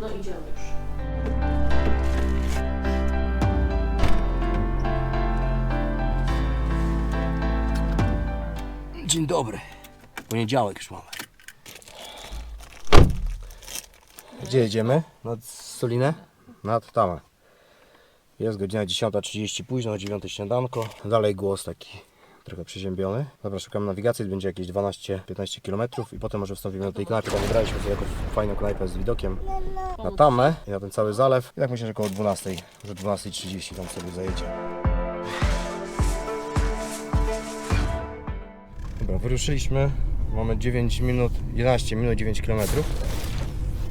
No idziemy już. Dzień dobry. Poniedziałek już mamy. Gdzie jedziemy? Nad Solinę? Nad Tamę. Jest godzina 10.30 późno, o 9 śniadanko. Dalej głos taki trochę przeziębiony. Dobra, szukam nawigacji, będzie jakieś 12-15 km i potem może wstąpimy do tej knajpy. Tam wybraliśmy sobie jakąś fajną knajpę z widokiem na Tamę i na ten cały zalew. I tak myślę, że około 12, że 12.30 tam sobie zajedziemy. Dobra, wyruszyliśmy. Mamy 9 minut, 11 minut, 9 km.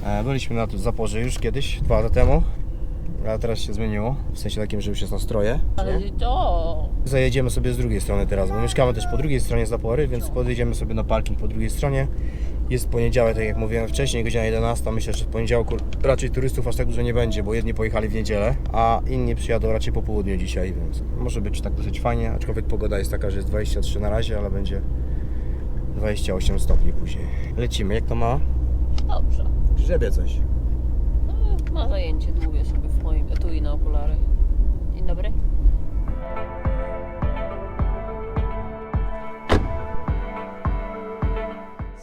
E, Byliśmy na Zaporze już kiedyś, dwa lata temu. Ale teraz się zmieniło, w sensie takim, że już jest nastroje. Ale to... Zajedziemy sobie z drugiej strony teraz, bo mieszkamy też po drugiej stronie Zapory, więc podjedziemy sobie na parking po drugiej stronie. Jest poniedziałek, tak jak mówiłem wcześniej, godzina 11. Myślę, że w poniedziałku raczej turystów aż tak dużo nie będzie, bo jedni pojechali w niedzielę, a inni przyjadą raczej po południu dzisiaj, więc może być tak dosyć fajnie. Aczkolwiek pogoda jest taka, że jest 23 na razie, ale będzie 28 stopni później. Lecimy, jak to ma? Dobrze. Grzebie coś. No, ma zajęcie długie sobie moim etui na okulary. Dzień dobry.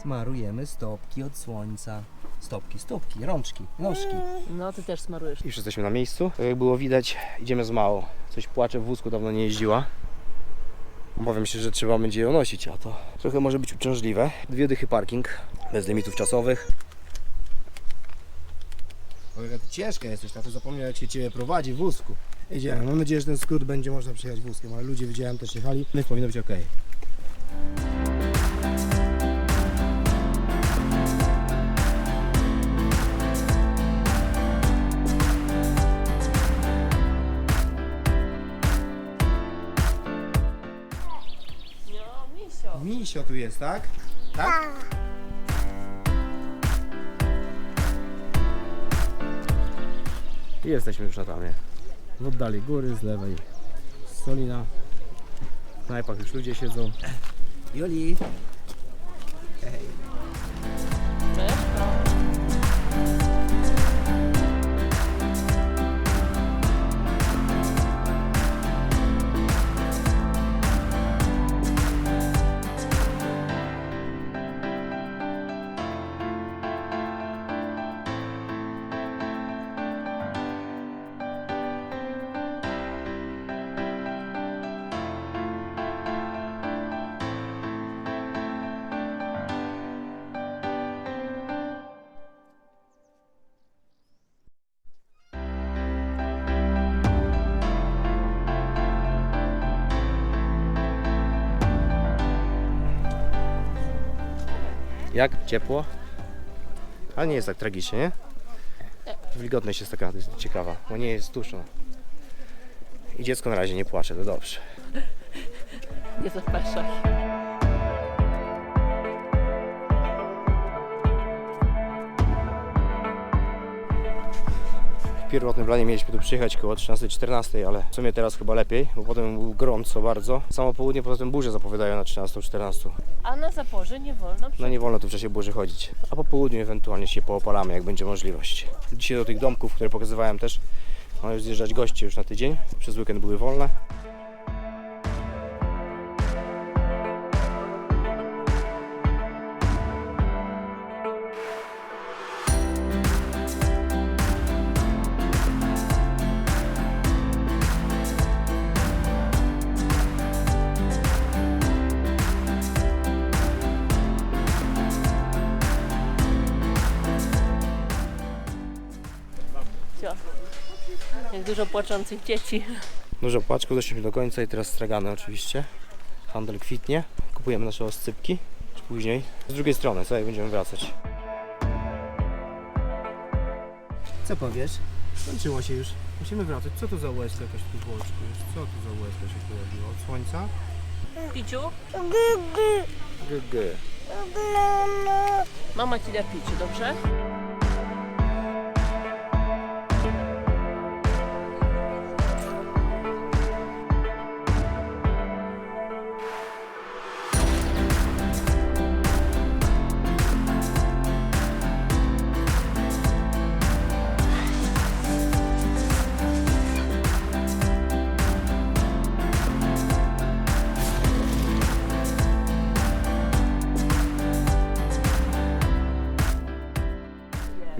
Smarujemy stopki od słońca. Stopki, stopki, rączki, nóżki. No, ty też smarujesz. Już jesteśmy na miejscu. Tak jak było widać, idziemy z mało. Coś płacze w wózku, dawno nie jeździła. Obawiam się, że trzeba będzie ją nosić, a to trochę może być uciążliwe. Dwie dychy parking, bez limitów czasowych. Ty ciężka jesteś, na to zapomniał jak się Ciebie prowadzi w wózku. Idziemy, mam nadzieję, że ten skrót będzie można przejechać wózkiem, ale ludzie widziałem też jechali, więc powinno być ok. No, misio. Misio tu jest, tak? Tak? I jesteśmy już na tamie. W oddali góry, z lewej Solina. W knajpach już ludzie siedzą. Joli! Myszko. Jak? Ciepło? Ale nie jest tak tragicznie, nie? Wilgotność jest taka ciekawa, bo nie jest duszno. I dziecko na razie nie płacze, to dobrze. Nie zapraszaj. W pierwotnym planie mieliśmy tu przyjechać koło 13-14, ale w sumie teraz chyba lepiej, bo potem był gorąco bardzo. Samo południe poza tym burze zapowiadają na 13-14. A na zaporze nie wolno No nie wolno tu w czasie burzy chodzić. A po południu ewentualnie się poopalamy, jak będzie możliwość. Dzisiaj do tych domków, które pokazywałem też, mają już zjeżdżać goście już na tydzień. Przez weekend były wolne. Dużo płaczących dzieci. Dużo płaczków, doszliśmy do końca i teraz stragany oczywiście. Handel kwitnie. Kupujemy nasze oscypki. Czy później. Z drugiej strony, co jak będziemy wracać. Co powiesz? Skończyło się już. Musimy wracać. Co to za łezka jakaś tu w oczku jest? Co to za łezka się pojawiła? Od słońca? Piciu, GG. mama ci da piciu, dobrze?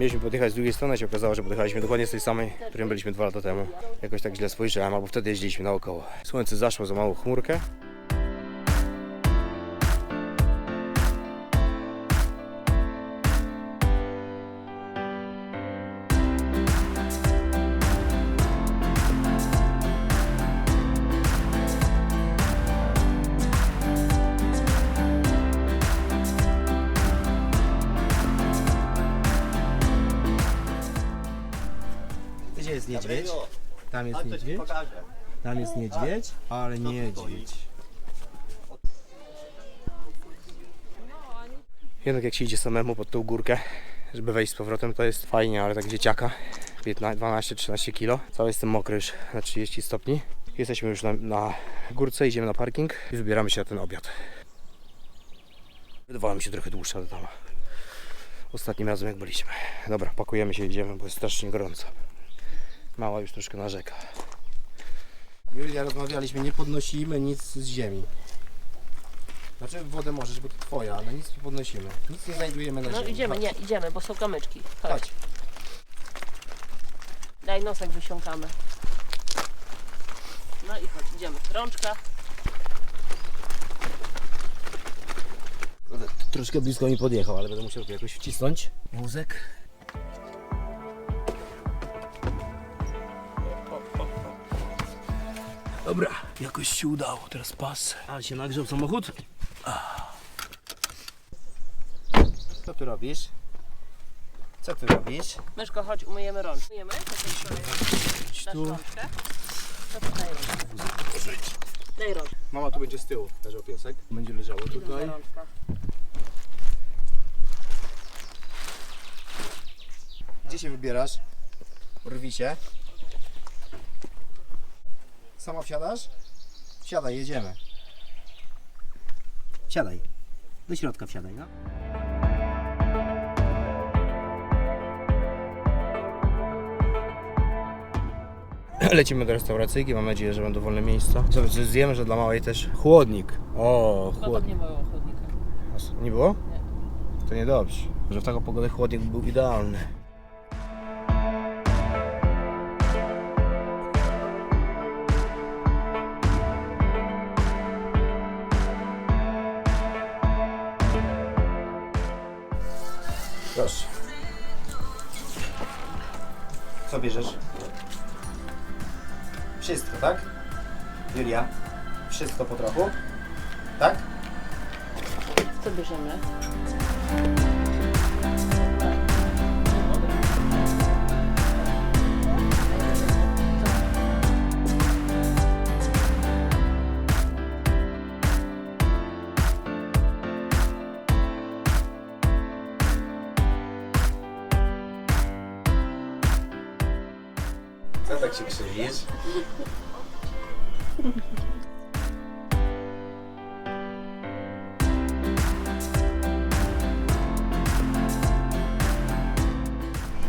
Mieliśmy podjechać z drugiej strony, a się okazało, że podjechaliśmy dokładnie z tej samej, którym byliśmy dwa lata temu. Jakoś tak źle spojrzałem, albo wtedy jeździliśmy naokoło. Słońce zaszło za małą chmurkę. Niedźwiedź? Tam jest niedźwiedź. Tam jest niedźwiedź, ale niedźwiedź. Jednak jak się idzie samemu pod tą górkę, żeby wejść z powrotem, to jest fajnie, ale tak dzieciaka, 12-13 kg. Cały jestem mokry już na 30 stopni. Jesteśmy już na, na górce, idziemy na parking i wybieramy się na ten obiad. Wydawała mi się trochę dłuższa do tam. Ostatnim razem jak byliśmy. Dobra, pakujemy się, idziemy, bo jest strasznie gorąco. Mała już troszkę narzeka. Julia, rozmawialiśmy, nie podnosimy nic z ziemi. Znaczy wodę możesz, bo to twoja, ale nic nie podnosimy. Nic nie znajdujemy na No ziemi. idziemy, Chodź. nie, idziemy, bo są kamyczki. Chodź. Chodź. Daj nosek wysiąkamy. No i chodź, idziemy. Rączka. Troszkę blisko mi podjechał, ale będę musiał tu jakoś wcisnąć. Wózek. Dobra, jakoś się udało. Teraz pas. Ale się nagrzał samochód. Co tu robisz? Co tu robisz? Myszko, chodź, umyjemy rączkę. Umyjemy? Dasz tu. rączkę? To tu daj rączkę. Daj rączkę. Mama tu będzie z tyłu, leżał piesek. Będzie leżało tutaj. rączka. Gdzie się wybierasz? Rwi się. Sama wsiadasz? Wsiadaj, jedziemy. Wsiadaj. Do środka wsiadaj, no. Lecimy do restauracyjki, mam nadzieję, że będą wolne miejsca. Sobie coś zjemy, że dla małej też chłodnik. O, Chyba tak chłodnik. nie chodnika. A s- Nie było? Nie. To niedobrze. Że w taką pogodę chłodnik był idealny. Co bierzesz? Wszystko, tak? Julia? Wszystko po trochu? Tak? Co bierzemy? Co tak się krzywisz?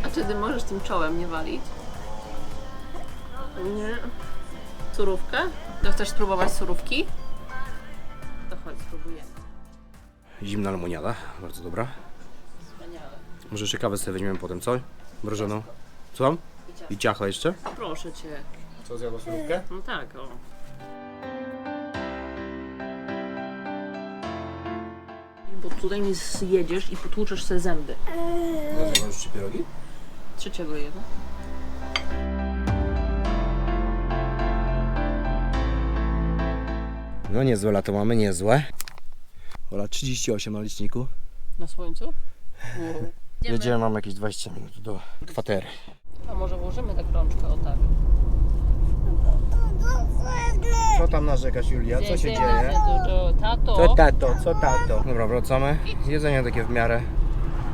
A ty możesz tym czołem nie walić? Nie. Surówkę? To chcesz spróbować surówki? To chodź, spróbujemy. Zimna lemoniada, bardzo dobra. Wspaniale. Może jeszcze kawę sobie weźmiemy potem, co? Mrożoną. Co? I ciacho jeszcze? Proszę cię. Co, zjadła surówkę? No tak, o. Bo tutaj mi zjedziesz i potłuczesz sobie zęby. No, zjadła już trzy pierogi? Trzeciego jedno. No niezłe lato mamy, niezłe. Ola 38 na liczniku. Na słońcu? Wow. Jedziemy, mam jakieś 20 minut do kwatery. A może rączkę, o tak. Co tam narzekasz, Julia? Co się dzieje? Tato. Co tato, co tato? Dobra, wracamy. Jedzenie takie w miarę.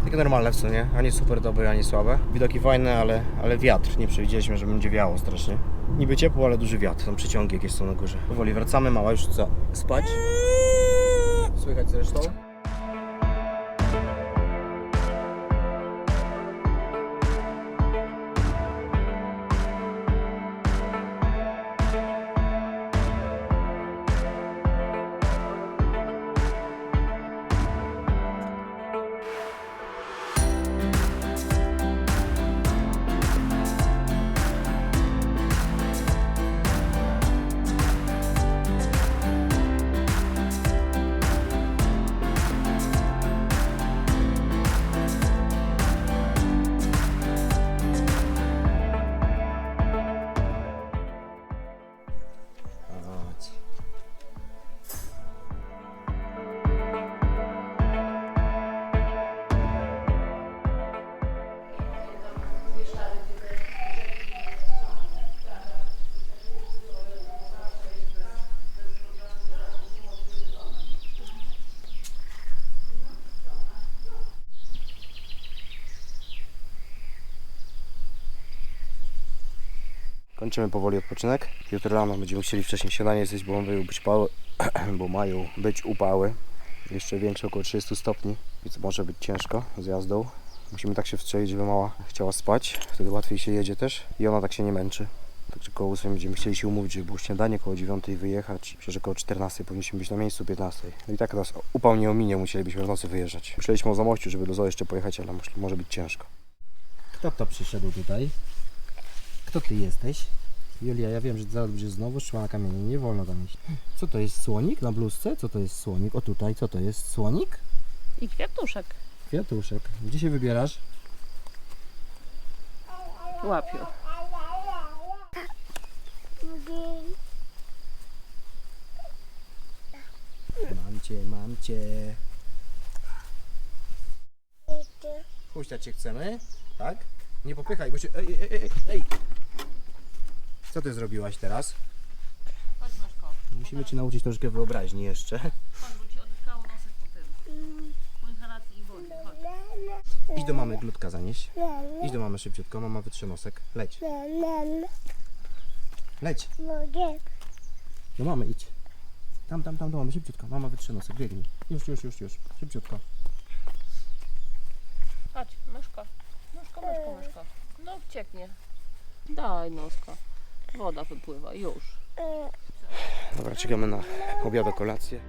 Takie normalne w sumie. Ani super dobre, ani słabe. Widoki fajne, ale, ale wiatr. Nie przewidzieliśmy, że będzie wiało strasznie. Niby ciepło, ale duży wiatr. Tam przeciągi jakieś są na górze. Powoli wracamy, mała już co? Spać? Słychać zresztą? Kończymy powoli odpoczynek. Jutro rano będziemy chcieli wcześniej śniadanie zjeść, bo mają być upały, bo mają być upały. Jeszcze większe, około 30 stopni, więc może być ciężko z jazdą. Musimy tak się wstrzelić, żeby mała chciała spać. Wtedy łatwiej się jedzie też i ona tak się nie męczy. Także koło 8 będziemy chcieli się umówić, żeby było śniadanie, koło 9 wyjechać. Myślę, że koło 14 powinniśmy być na miejscu 15. No i tak nas upał nie ominie, musielibyśmy w nocy wyjeżdżać. Myśleliśmy o Zamościu, żeby do Zoo jeszcze pojechać, ale może- może być ciężko. Kto to przyszedł tutaj? Kto ty jesteś? Julia, ja wiem, że zaraz będzie znowu szła na kamienie, nie wolno tam iść. Co to jest słonik na bluzce? Co to jest słonik? O tutaj, co to jest słonik? I kwiatuszek. Kwiatuszek. Gdzie się wybierasz? Łapiu. Mam cię, mam cię. Puściać cię chcemy? Tak? Nie popychaj, bo się... Ej, ej, ej, ej! Co ty zrobiłaś teraz? Chodź Myszko. Musimy cię nauczyć troszkę wyobraźni jeszcze. Chodź, bo ci oddychało nosek po tym. Po inhalacji i wodzie. Chodź. Idź do mamy glutka zanieść. Idź do mamy szybciutko, mama wytrze nosek. Leć, leć. Do mamy idź. Tam, tam, tam do mamy, szybciutko. Mama wytrze nosek, biegnij. Już, już, już, już. Szybciutko. Chodź, myszko. Myszko, myszko, myszko. No cieknie. Daj noska. Woda wypływa, już. Dobra, czekamy na obiad, kolację.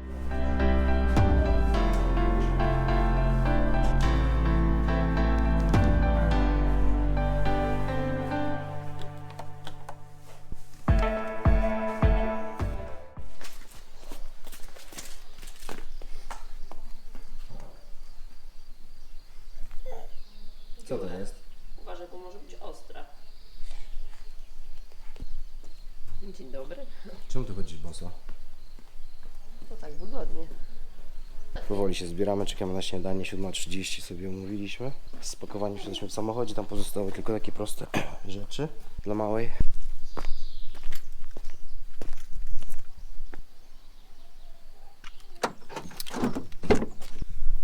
Dobry. Czemu ty chodzisz boso? To tak wygodnie. Powoli się zbieramy, czekamy na śniadanie, 7.30 sobie umówiliśmy. Spakowanie już jesteśmy w samochodzie, tam pozostały tylko takie proste rzeczy dla małej.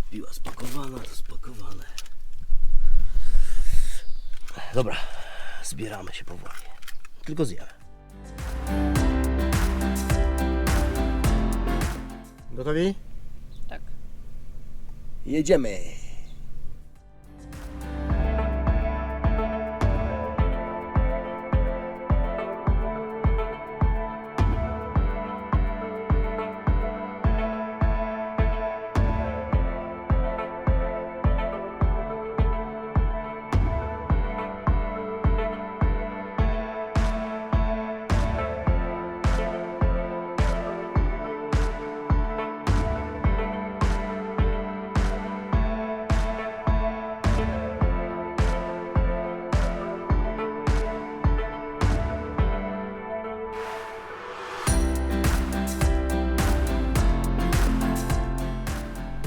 Piła spakowana, to spakowane. Dobra, zbieramy się powoli. Tylko zjemy. Gotowi? Tak. Jedziemy.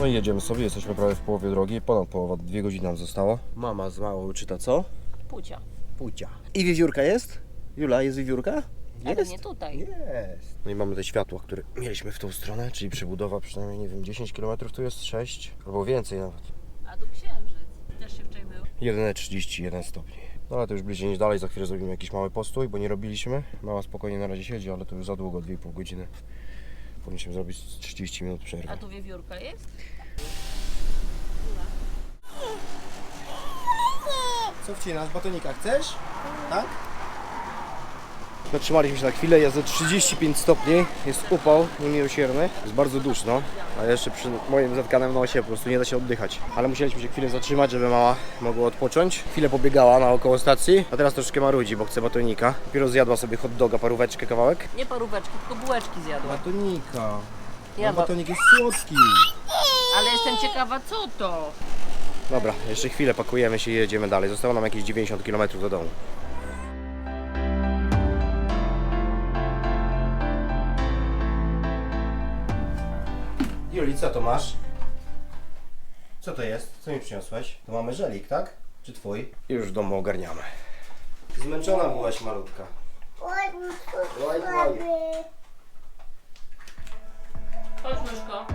No i jedziemy sobie, jesteśmy prawie w połowie drogi, ponad połowa, dwie godziny nam zostało. Mama z małą czyta co? Pucia. Pucia. I wiewiórka jest? Jula, jest wiewiórka? Ale nie tutaj. Jest. No i mamy te światła, które mieliśmy w tą stronę, czyli przebudowa przynajmniej, nie wiem, 10 km tu jest, 6 albo więcej nawet. A tu księżyc. Też się wczoraj mył. Jedyne 31 stopni. No ale to już bliżej niż dalej, za chwilę zrobimy jakiś mały postój, bo nie robiliśmy. Mała spokojnie na razie siedzi, ale to już za długo, 2,5 godziny. Powinniśmy zrobić 30 minut przerwy. A tu wiewiórka jest? Co wcinasz? Batonika chcesz? Tak? Zatrzymaliśmy się na chwilę, jest za 35 stopni, jest upał niemiłosierny, jest bardzo duszno, a jeszcze przy moim zatkanym nosie po prostu nie da się oddychać. Ale musieliśmy się chwilę zatrzymać, żeby mała mogła odpocząć. Chwilę pobiegała naokoło stacji, a teraz troszkę marudzi, bo chce batonika. Dopiero zjadła sobie hot doga, paróweczkę, kawałek. Nie paróweczki, tylko bułeczki zjadła. Batonika. Ja ba- batonik jest słodki. Ale jestem ciekawa, co to? Dobra, jeszcze chwilę pakujemy się i jedziemy dalej. Zostało nam jakieś 90 km do domu. Juli, co to masz? Co to jest? Co mi przyniosłeś? To mamy żelik, tak? Czy twój? Już w domu ogarniamy. Zmęczona byłaś malutka. Oj, oj. Chodź myszko.